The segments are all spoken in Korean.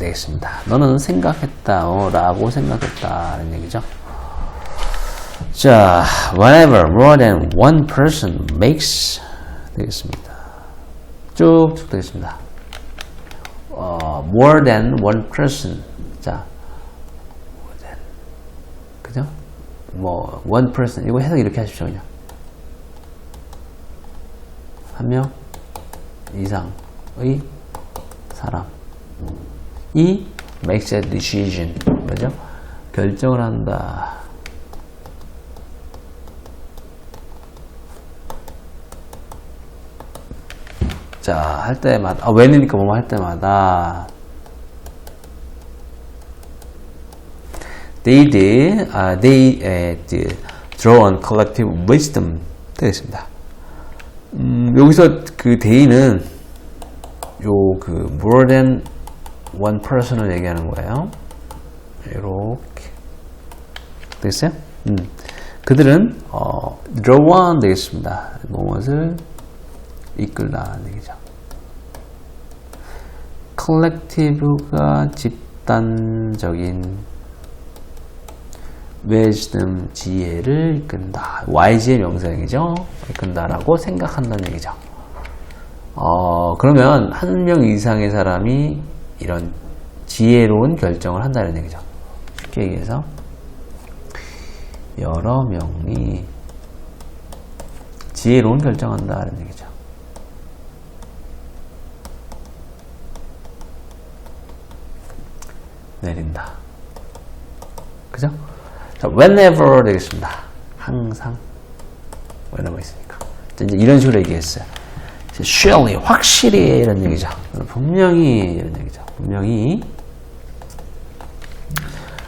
되겠습니다. 너는 생각했다, 어, 라고 생각했다, 라는 얘기죠. 자, whenever more than one person makes 되겠습니다. 쭉쭉 되겠습니다. 어, more than one person. 자. 그죠? 뭐, one person. 이거 해석 이렇게 하십시오, 그냥. 한 명 이상의 사람. 이 makes a decision. 그죠? 결정을 한다. 자, 할 때마다, 아, when이니까 뭐뭐 할 때마다. They did, 아, they uh, did draw on collective wisdom 되겠습니다. 음, 여기서 그 they는 요 그 more than one person을 얘기하는 거예요. 이렇게 되겠어요? 음. 그들은 어, on 되겠습니다. 무엇을 이끌다는 얘기죠. 컬렉티브가 집단적인 wisdom 지혜를 이끈다. YG의 명사형이죠. 이끈다라고 생각한다는 얘기죠. 어, 그러면 한 명 이상의 사람이 이런 지혜로운 결정을 한다는 얘기죠. 쉽게 얘기해서 여러 명이 지혜로운 결정한다는 얘기죠. 내린다. 그죠? 자, whenever 되겠습니다. 항상. whenever 있으니까. 자, 이제 이런 식으로 얘기했어요. Surely, 확실히 이런 얘기죠. 분명히 이런 얘기죠. 분명히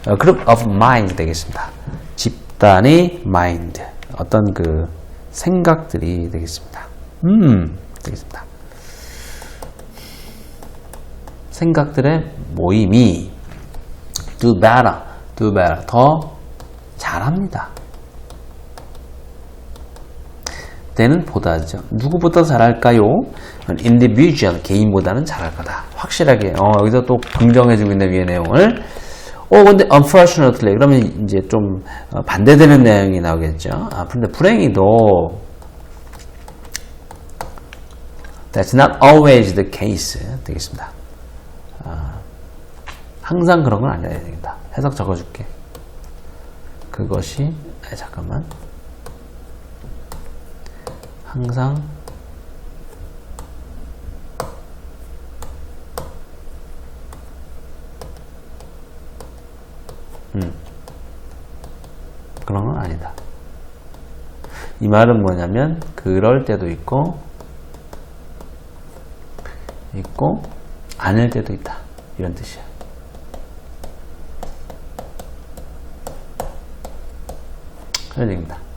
어, group of mind 되겠습니다. 집단의 mind. 어떤 그 생각들이 되겠습니다. 음, 되겠습니다. 생각들의 모임이 do better, do better, 더 잘합니다. 때는 보다죠. 누구보다 잘할까요? individual, 개인보다는 잘할 거다. 확실하게, 어, 여기서 또 긍정해주고 있는 위의 내용을. 어, 근데 unfortunately, 그러면 이제 좀 어, 반대되는 내용이 나오겠죠. 아, 근데 불행히도 That's not always the case. 되겠습니다. 아, 항상 그런 건 아니어야 되겠다. 해석 적어줄게. 그것이, 아, 잠깐만. 항상 음, 그런 건 아니다. 이 말은 뭐냐면, 그럴 때도 있고, 있고, 아닐 때도 있다. 이런 뜻이야. 그런 얘기입니다.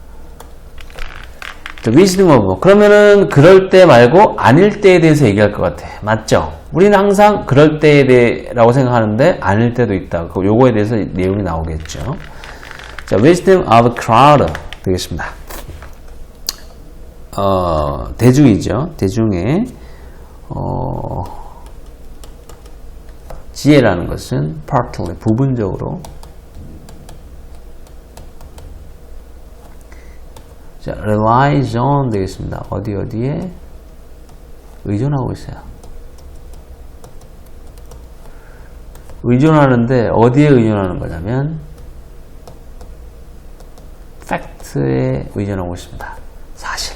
Wisdom of 그러면은 그럴 때 말고 아닐 때에 대해서 얘기할 것 같아. 맞죠? 우리는 항상 그럴 때에 대해라고 생각하는데 아닐 때도 있다. 그 요거에 대해서 내용이 나오겠죠. 자, wisdom of crowd 되겠습니다. 어, 대중이죠. 대중의 어, 지혜라는 것은 partly 부분적으로 자, relies on 되겠습니다. 어디 어디에 의존하고 있어요. 의존하는데 어디에 의존하는 거냐면 팩트에 의존하고 있습니다. 사실.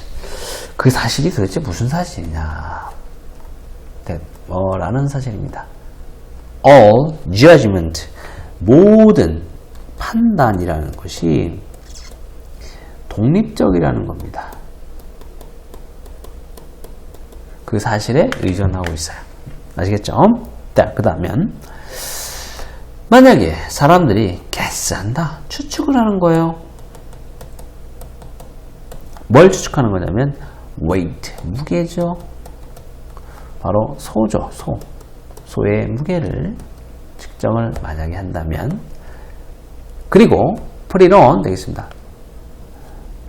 그 사실이 도대체 무슨 사실이냐? 뭐라는 사실입니다. All judgment 모든 판단이라는 것이 독립적이라는 겁니다. 그 사실에 의존하고 있어요. 아시겠죠? 자, 그 다음엔 만약에 사람들이 guess한다, 추측을 하는 거예요. 뭘 추측하는 거냐면 weight, 무게죠. 바로 소죠, 소. 소의 무게를 측정을 만약에 한다면 그리고 on 되겠습니다.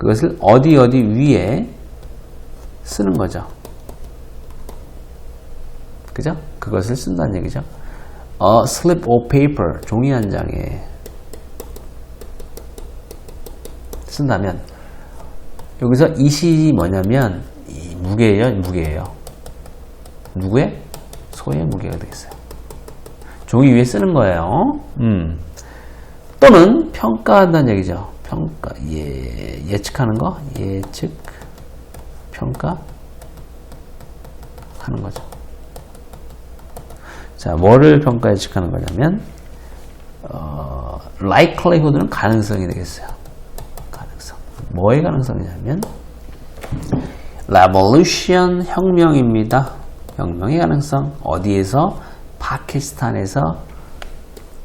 그것을 어디 어디 위에 쓰는 거죠. 그죠? 그것을 쓴다는 얘기죠. a slip of paper 종이 한 장에 쓴다면 여기서 이 시이 뭐냐면 이 무게예요, 무게예요. 누구의? 소의 무게가 되겠어요. 종이 위에 쓰는 거예요. 음. 또는 평가한다는 얘기죠. 평가, 예, 예측하는 거, 예측, 평가, 하는 거죠. 자, 뭐를 평가 예측하는 거냐면, 어, likelihood는 가능성이 되겠어요. 가능성. 뭐의 가능성이냐면, revolution 혁명입니다. 혁명의 가능성. 어디에서? 파키스탄에서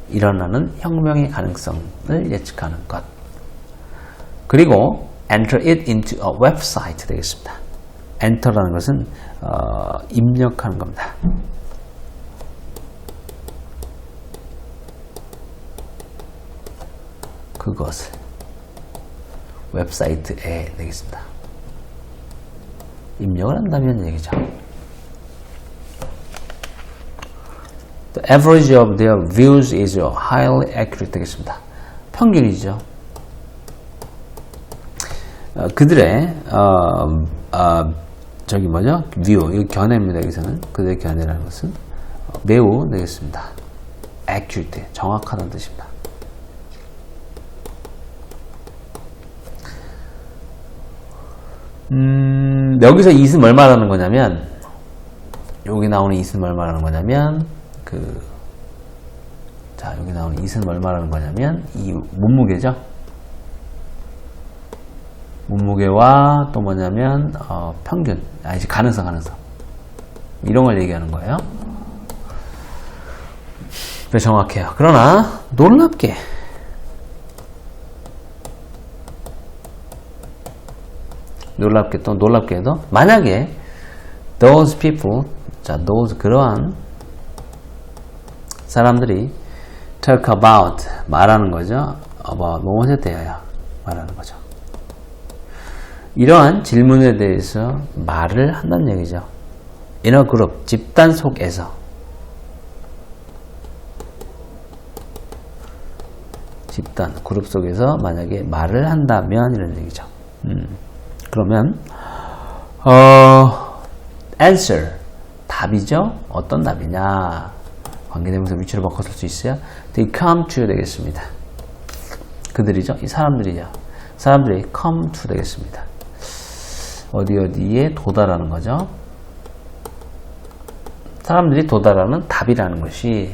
일어나는 혁명의 가능성을 예측하는 것. 그리고 enter it into a website 되겠습니다. enter라는 것은 어, 입력하는 겁니다. 그것을 웹사이트에 되겠습니다. 입력을 한다면 얘기죠. The average of their views is highly accurate 되겠습니다. 평균이죠. 어, 그들의 어, 어, 저기 뭐죠? view 이 견해입니다. 여기서는 그들의 견해라는 것은 어, 매우 되겠습니다. accurate 정확하다는 뜻입니다. 음, 여기서 이은 뭘 말하는 거냐면 여기 나오는 이은 뭘 말하는 거냐면 그 자, 여기 나오는 이은 뭘 말하는 거냐면 이 몸무게죠. 몸무게와 또 뭐냐면 어, 평균, 아 이제 가능성, 가능성 이런 걸 얘기하는 거예요. 그 정확해요. 그러나 놀랍게 놀랍게 또 놀랍게도 만약에 those people 자 those 그러한 사람들이 talk about 말하는 거죠. about 무엇에 대하여 말하는 거죠. 이러한 질문에 대해서 말을 한다는 얘기죠. a group 집단 속에서 집단 그룹 속에서 만약에 말을 한다면 이런 얘기죠. 음. 그러면 어, answer 답이죠. 어떤 답이냐? 관계대명사 위치를 바꿔 쓸수 있어요. They come to 되겠습니다. 그들이죠. 이 사람들이죠. 사람들이 come to 되겠습니다. 어디 어디에 도달하는 거죠. 사람들이 도달하는 답이라는 것이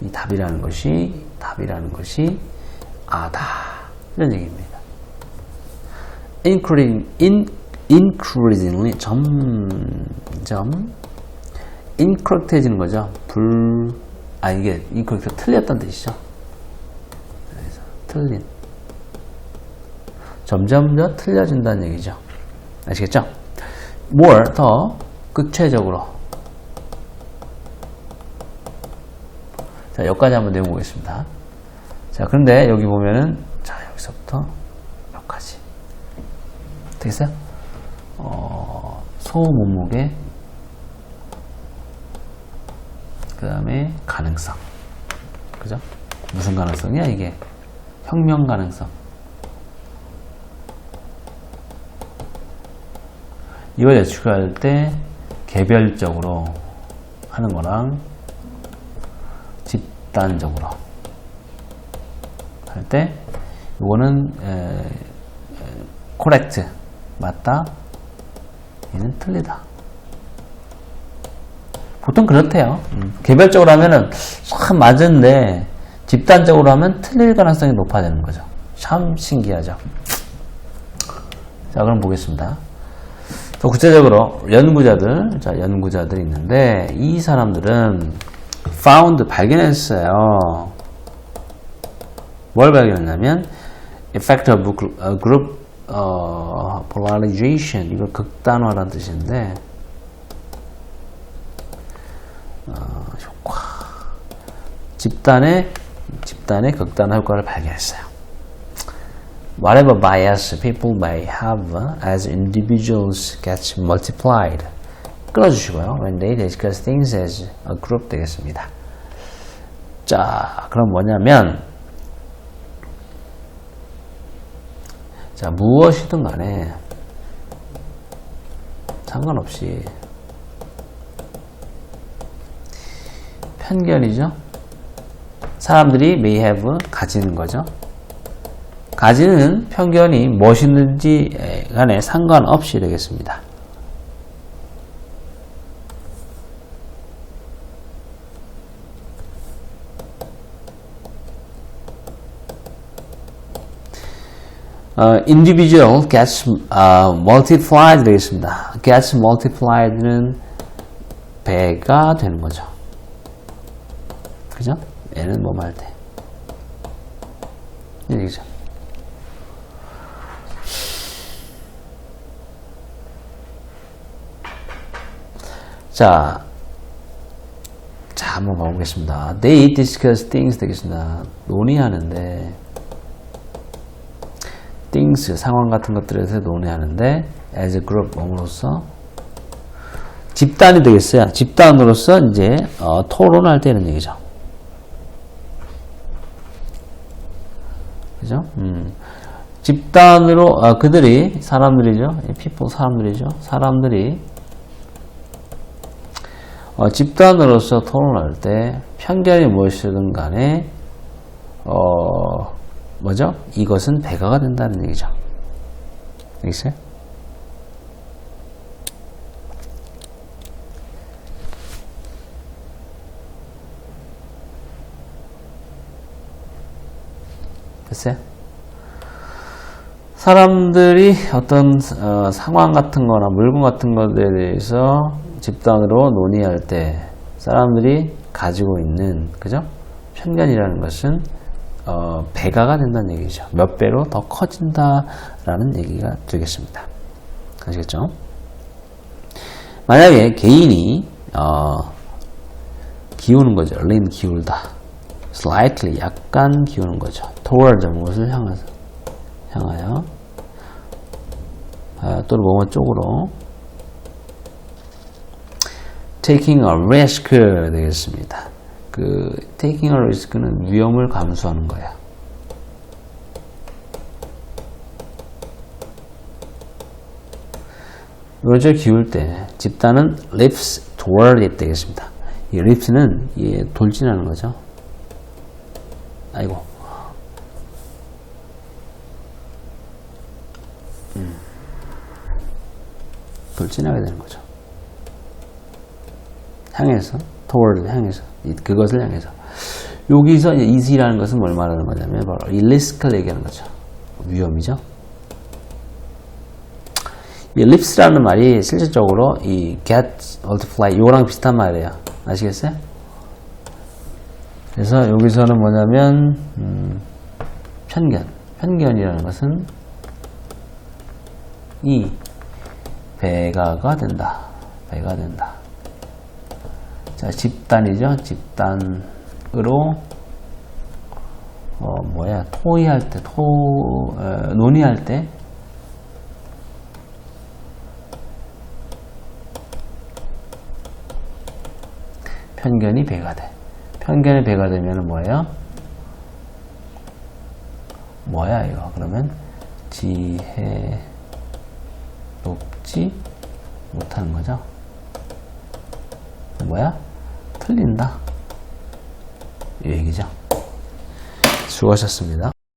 이 답이라는 것이 답이라는 것이 아다 이런 얘기입니다. increasing, in, increasingly 점점 incorrect해지는 거죠. 불, 아 이게 incorrect 틀렸다는 뜻이죠. 그래서 틀린 점점 더 틀려진다는 얘기죠. 아시겠죠? more 더 구체적으로 자 여기까지 한번 내용 보겠습니다. 자 그런데 여기 보면은 자 여기서부터 여기까지 되겠어요? 어, 소 몸무게 그 다음에 가능성 그죠? 무슨 가능성이야 이게 혁명 가능성 이걸 예측할 때 개별적으로 하는 거랑 집단적으로 할 때 이거는 에, correct 맞다 얘는 틀리다. 보통 그렇대요. 음, 개별적으로 하면은 참 맞은데 집단적으로 하면 틀릴 가능성이 높아지는 거죠. 참 신기하죠. 자 그럼 보겠습니다 더 구체적으로 연구자들 자 연구자들이 있는데 이 사람들은 found 발견했어요. 뭘 발견했냐면 effect of group 어, polarization. 이거 극단화란 뜻인데 어, 효과. 집단의 집단의 극단화 효과를 발견했어요. Whatever bias people may have as individuals gets multiplied. 끌어주시고요. When they discuss things as a group 되겠습니다. 자, 그럼 뭐냐면, 자, 무엇이든 간에 상관없이 편견이죠. 사람들이 may have 가지는 거죠. 가지는 편견이 무엇이든지 간에 상관없이 되겠습니다. 어, individual gets 어, multiplied 되겠습니다. gets multiplied는 배가 되는 거죠. 그죠? 얘는 뭐말 때. 얘기죠. 자, 자, 한번 봐보겠습니다. They discuss things 되겠습니다. 논의하는데, things, 상황 같은 것들에 대해서 논의하는데, as a group, 몸으로서, 집단이 되겠어요. 집단으로서 이제, 어, 토론할 때는 얘기죠. 그죠? 음. 집단으로, 어, 그들이, 사람들이죠. people, 사람들이죠. 사람들이, 어, 집단으로서 토론할 때 편견이 무엇이든 간에 어, 뭐죠? 이것은 배가가 된다는 얘기죠. 알겠어요? 됐어요? 사람들이 어떤 어, 상황 같은 거나 물건 같은 것에 대해서 집단으로 논의할 때 사람들이 가지고 있는 그죠? 편견이라는 것은 어, 배가가 된다는 얘기죠. 몇 배로 더 커진다라는 얘기가 되겠습니다. 아시겠죠? 만약에 개인이 어, 기우는 거죠. lean 기울다. slightly 약간 기우는 거죠. toward 무엇을 향해서 향하여 아, 또는 뭐뭐 쪽으로 taking a risk 되겠습니다. 그 taking a risk는 위험을 감수하는 거야. 이걸 기울 때 집단은 lifts toward it 되겠습니다. 이 lifts는 이 돌진하는 거죠. 아이고. 음. 돌진하게 되는 거죠. 향해서 toward 향해서 그것을 향해서 여기서 easy라는 것은 뭘 말하는 거냐면 바로 이 risk를 얘기하는 거죠. 위험이죠. 이 lips라는 말이 실질적으로 이 get, multiply 이거랑 비슷한 말이에요. 아시겠어요? 그래서 여기서는 뭐냐면 음, 편견, 편견이라는 것은 이 배가가 된다. 배가 된다. 자, 집단이죠. 집단으로 어, 뭐야 토의할 때, 토 어, 논의할 때 편견이 배가 돼. 편견이 배가 되면 뭐예요? 뭐야 이거? 그러면 지혜 높지 못하는 거죠. 뭐야? 틀린다. 이 얘기죠. 수고하셨습니다.